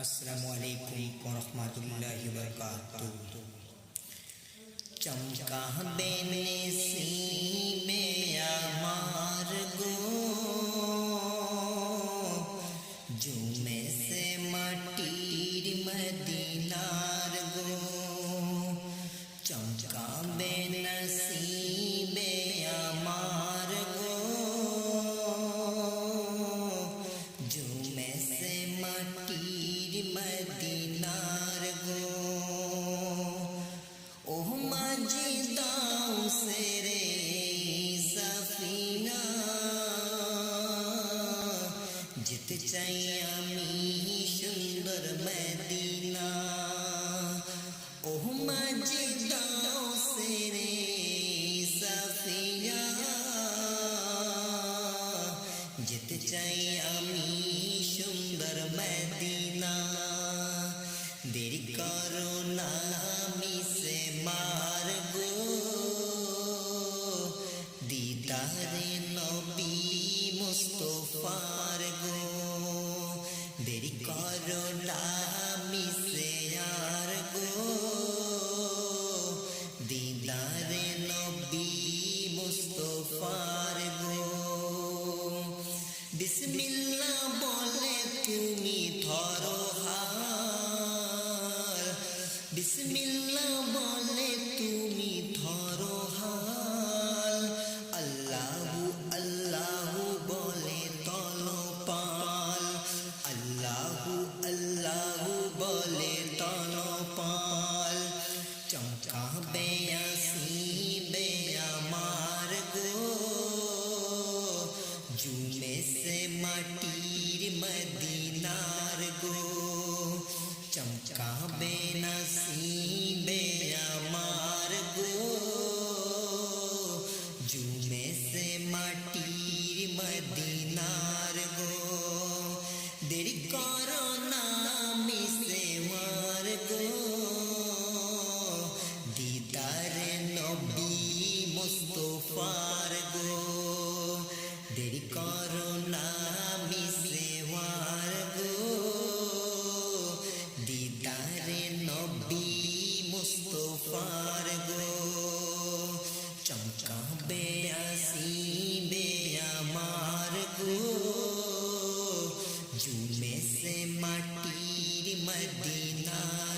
असलकम वरहि वरक चमका देने सी में अमार गो जुमे से मटीर मदीनार गो चमका देना सी में যেতে চাই আমি সুন্দর মদিনা ওহ মাঝি দাও সে রে সফিনা যেতে চাই আমি সুন্দর মদিনা দেরি করো না আমি সে মার গো দিদারে নবী মুস্তফার দেরি করো না সে আর গো। দিদারে নবী বিসমিল্লাহ বলে তুমি बोले दोनों पाल। चौका बेयासी बेया मार्ग। जुमे से मटीर मदीनार गो। चमका बेनसी बेया मार्ग। जुमे से मटीर मदीनार गो। देरी करो দেরি করো না মিসেওয়ার গো। দিদারে নবী মুস্তফার গো। চমকাবে আসিবে আমার গো। জুমে সে মাটির মদিনা।